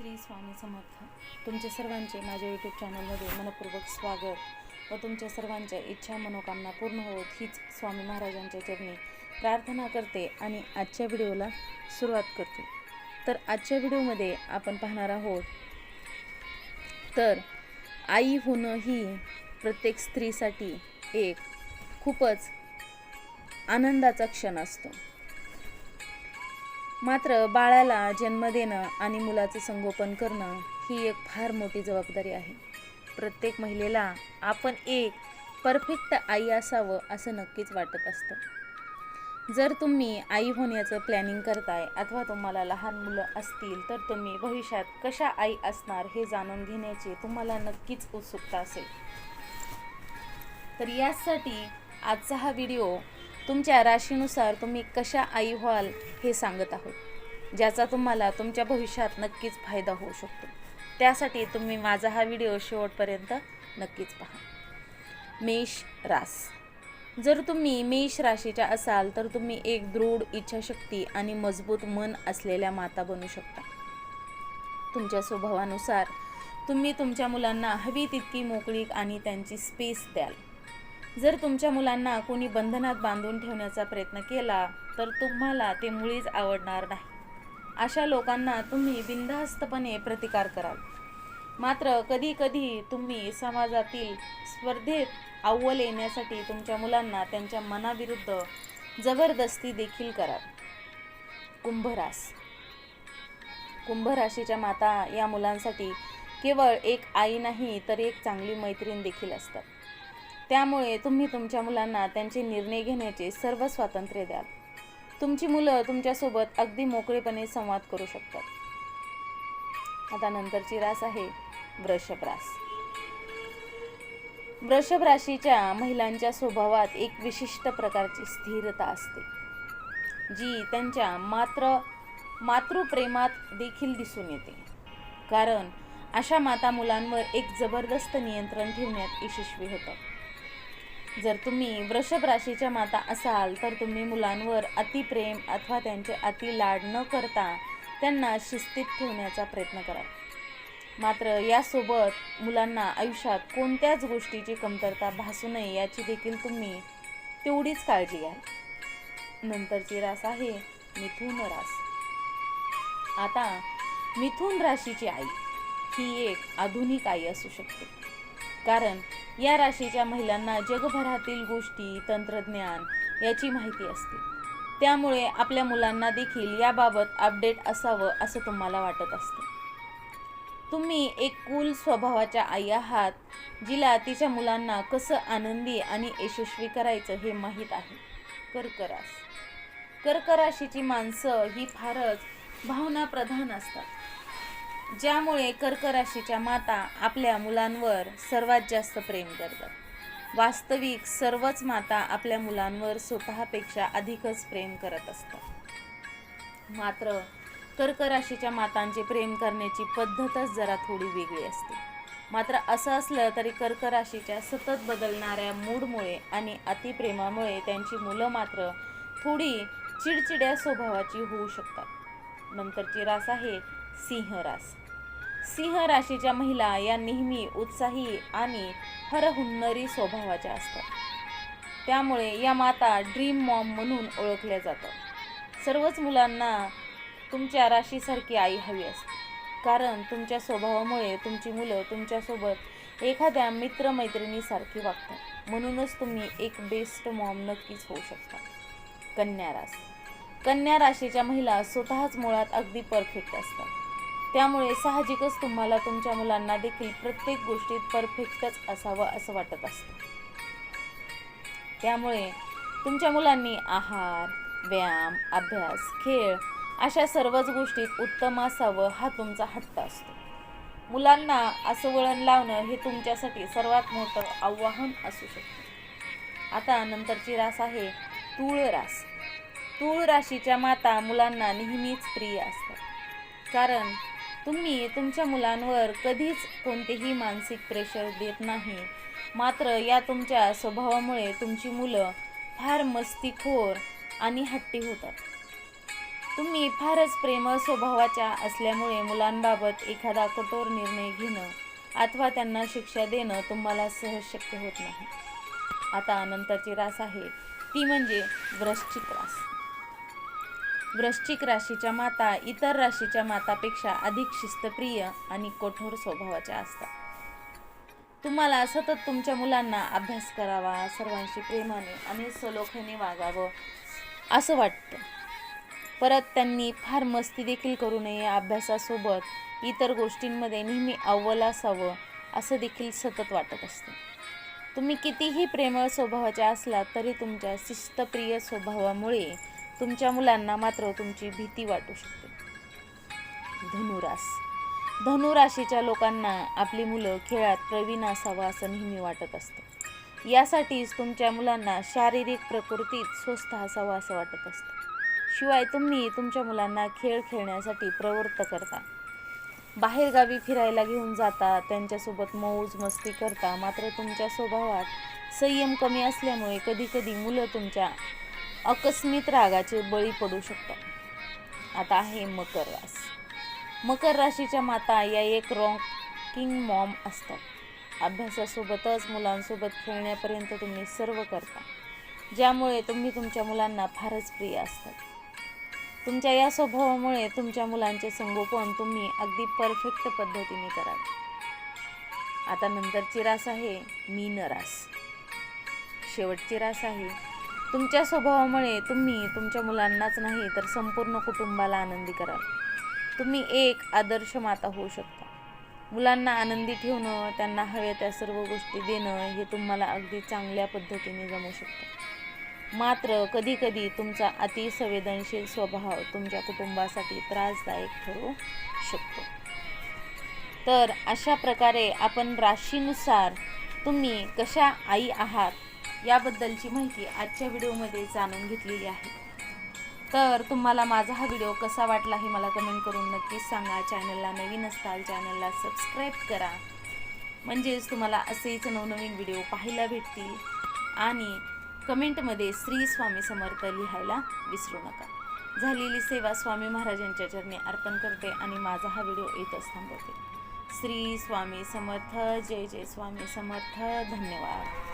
श्री स्वामी समर्थ. तुमच्या सर्वांचे माझ्या यूट्यूब चॅनलमध्ये मनपूर्वक स्वागत व तुमच्या सर्वांच्या इच्छा मनोकामना पूर्ण होत हीच स्वामी महाराजांच्या चरणी प्रार्थना करते आणि आजच्या व्हिडिओला सुरुवात करते. तर आजच्या व्हिडिओमध्ये आपण पाहणार आहोत तर आई होणं ही प्रत्येक स्त्रीसाठी एक खूपच आनंदाचा क्षण असतो. मात्र बाळाला जन्म देणं आणि मुलाचं संगोपन करणं ही एक फार मोठी जबाबदारी आहे. प्रत्येक महिलेला आपण एक परफेक्ट आई असावं असं नक्कीच वाटत असतं. जर तुम्ही आई होण्याचं प्लॅनिंग करताय अथवा तुम्हाला लहान मुलं असतील तर तुम्ही भविष्यात कशा आई असणार हे जाणून घेण्याची तुम्हाला नक्कीच उत्सुकता असेल. तर यासाठी आजचा हा व्हिडिओ तुमच्या राशीनुसार तुम्ही कशा आई व्हाल हे सांगत आहोत ज्याचा तुम्हाला तुमच्या भविष्यात नक्कीच फायदा होऊ शकतो. त्यासाठी तुम्ही माझा हा व्हिडिओ शेवटपर्यंत नक्कीच पहा. मेष रास. जर तुम्ही मेष राशीच्या असाल तर तुम्ही एक दृढ इच्छाशक्ती आणि मजबूत मन असलेल्या माता बनू शकता. तुमच्या स्वभावानुसार तुम्ही तुमच्या मुलांना हवी तितकी मोकळीक आणि त्यांची स्पेस द्याल. जर तुमच्या मुलांना कोणी बंधनात बांधून ठेवण्याचा प्रयत्न केला तर तुम्हाला ते मुळीच आवडणार नाही. अशा लोकांना तुम्ही बिनधास्तपणे प्रतिकार कराल. मात्र कधी कधी तुम्ही समाजातील स्पर्धेत अव्वल येण्यासाठी तुमच्या मुलांना त्यांच्या मनाविरुद्ध जबरदस्ती देखील कराल. कुंभरास. कुंभराशीच्या माता या मुलांसाठी केवळ एक आई नाही तर एक चांगली मैत्रीण देखील असतात. त्यामुळे तुम्ही तुमच्या मुलांना त्यांचे निर्णय घेण्याचे सर्व स्वातंत्र्य द्याल. तुमची मुलं तुमच्यासोबत अगदी मोकळेपणे संवाद करू शकतात. आता नंतरची रास आहे वृषभ रास. वृषभ राशीच्या महिलांच्या स्वभावात एक विशिष्ट प्रकारची स्थिरता असते जी त्यांच्या मात्र मातृप्रेमात देखील दिसून येते. कारण अशा माता मुलांवर एक जबरदस्त नियंत्रण ठेवण्यात यशस्वी होतात जर तुम्ही वृषभ राशीच्या माता असाल तर तुम्ही मुलांवर अतिप्रेम अथवा त्यांचे अति लाड न करता त्यांना शिस्तीत ठेवण्याचा प्रयत्न करा. मात्र यासोबत मुलांना आयुष्यात कोणत्याच गोष्टीची कमतरता भासू नये याची देखील तुम्ही तेवढीच काळजी घ्या. नंतरची रास आहे मिथुन रास. आता मिथुन राशीची आई ही एक आधुनिक आई असू शकते. कारण या राशीच्या महिलांना जगभरातील गोष्टी तंत्रज्ञान याची माहिती असते. त्यामुळे आपल्या मुलांना देखील याबाबत अपडेट असावं असं तुम्हाला वाटत असतं. तुम्ही एक कुल स्वभावाच्या आई आहात जिला तिच्या मुलांना कसं आनंदी आणि यशस्वी करायचं हे माहीत आहे. कर्करास. कर्कराशीची माणसं ही फारच भावनाप्रधान असतात. ज्यामुळे कर्क राशीच्या माता आपल्या मुलांवर सर्वात जास्त प्रेम करतात. वास्तविक सर्वच माता आपल्या मुलांवर स्वतःपेक्षा अधिकच प्रेम करत असतात. मात्र कर्क राशीच्या मातांचे प्रेम करण्याची पद्धतच जरा थोडी वेगळी असते. मात्र असं असलं तरी कर्क राशीच्या सतत बदलणाऱ्या मूडमुळे आणि अतिप्रेमामुळे त्यांची मुलं मात्र थोडी चिडचिड्या स्वभावाची होऊ शकतात. नंतरची रास आहे सिंह रास. सिंह राशीच्या महिला या नेहमी उत्साही आणि हरहुन्नरी स्वभावाच्या असतात. त्यामुळे या माता ड्रीम मॉम म्हणून ओळखल्या जातात. सर्वच मुलांना तुमच्या राशीसारखी आई हवी असते. कारण तुमच्या स्वभावामुळे तुमची मुलं तुमच्यासोबत एखाद्या मित्रमैत्रिणीसारखी वागतात. म्हणूनच तुम्ही एक बेस्ट मॉम नक्कीच होऊ शकता. कन्या रास कन्या राशीच्या महिला स्वतःच मुळात अगदी परफेक्ट असतात. त्यामुळे साहजिकच तुम्हाला तुमच्या मुलांना देखील प्रत्येक गोष्टीत परफेक्टच असावं असं वाटत असतं. त्यामुळे तुमच्या मुलांनी आहार व्यायाम अभ्यास खेळ अशा सर्वच गोष्टीत उत्तम असावं हा तुमचा हट्ट असतो. मुलांना असं वळण लावणं हे तुमच्यासाठी सर्वात मोठं आव्हान असू शकतं. आता नंतरची रास आहे तूळ रास. तूळ राशीच्या माता मुलांना नेहमीच प्रिय असतात. कारण तुम्ही तुमच्या मुलांवर कधीच कोणतेही मानसिक प्रेशर देत नाही. मात्र या तुमच्या स्वभावामुळे तुमची मुलं फार मस्तीखोर आणि हट्टी होतात. तुम्ही फारच प्रेमळ स्वभावाच्या असल्यामुळे मुलांबाबत एखादा कठोर निर्णय घेणं अथवा त्यांना शिक्षा देणं तुम्हाला सहज शक्य होत नाही. आता नंतरची रास आहे. ती म्हणजे वृश्चिक रास. वृश्चिक राशीच्या माता इतर राशीच्या मातापेक्षा अधिक शिस्तप्रिय आणि कठोर स्वभावाच्या असतात. तुम्हाला सतत तुमच्या मुलांना अभ्यास करावा सर्वांशी प्रेमाने आणि सलोख्याने वागावं असं वाटतं. परत त्यांनी फार मस्ती देखील करू नये अभ्यासासोबत इतर गोष्टींमध्ये नेहमी अव्वल असावं असं देखील सतत वाटत असतं. तुम्ही कितीही प्रेमळ स्वभावाच्या असलात तरी तुमच्या शिस्तप्रिय स्वभावामुळे तुमच्या मुलांना मात्र तुमची भीती वाटू शकते. धनुरास. धनुराशीच्या लोकांना आपली मुलं खेळात प्रवीण असावं असं नेहमी वाटत असतं. यासाठीच तुमच्या मुलांना शारीरिक प्रकृतीत स्वस्थ असावं असं वाटत असतं. शिवाय तुम्ही तुमच्या मुलांना खेळ खेळण्यासाठी प्रवृत्त करता. बाहेरगावी फिरायला घेऊन जाता त्यांच्यासोबत मौज मस्ती करता मात्र तुमच्या स्वभावात संयम कमी असल्यामुळे कधीकधी मुलं तुमच्या आकस्मित रागाचे बळी पडू शकतात. आता आहे मकर रास. मकर राशीच्या माता या एक रॉकिंग मॉम असतात. अभ्यासासोबतच मुलांसोबत खेळण्यापर्यंत तुम्ही सर्व करता. ज्यामुळे तुम्ही तुमच्या मुलांना फारच प्रिय असतात. तुमच्या या स्वभावामुळे तुमच्या मुलांचे संगोपन तुम्ही अगदी परफेक्ट पद्धतीने कराल. आता नंतरची रास आहे मीन रास. शेवटची रास आहे तुमच्या स्वभावामुळे तुम्ही तुमच्या मुलांनाच नाही तर संपूर्ण कुटुंबाला आनंदी कराल. तुम्ही एक आदर्श माता होऊ शकता. मुलांना आनंदी ठेवणं त्यांना हव्या त्या सर्व गोष्टी देणं हे तुम्हाला अगदी चांगल्या पद्धतीने जमू शकतं. मात्र कधीकधी तुमचा अतिसंवेदनशील स्वभाव तुमच्या कुटुंबासाठी त्रासदायक ठरू शकतो. तर अशा प्रकारे आपण राशीनुसार तुम्ही कशा आई आहात याबद्दलची माहिती आजच्या व्हिडिओमध्ये जाणून घेतलेली आहे. तर तुम्हाला माझा हा व्हिडिओ कसा वाटला हे मला कमेंट करून नक्कीच सांगा. चॅनलला नवीन असताल चॅनलला सबस्क्राईब करा. म्हणजेच तुम्हाला असेच नवनवीन व्हिडिओ पाहायला भेटतील. आणि कमेंटमध्ये श्री स्वामी समर्थ लिहायला विसरू नका. झालेली सेवा स्वामी महाराजांच्या चरणी अर्पण करते आणि माझा हा व्हिडिओ येतच थांबवते. श्री स्वामी समर्थ जय जय स्वामी समर्थ धन्यवाद.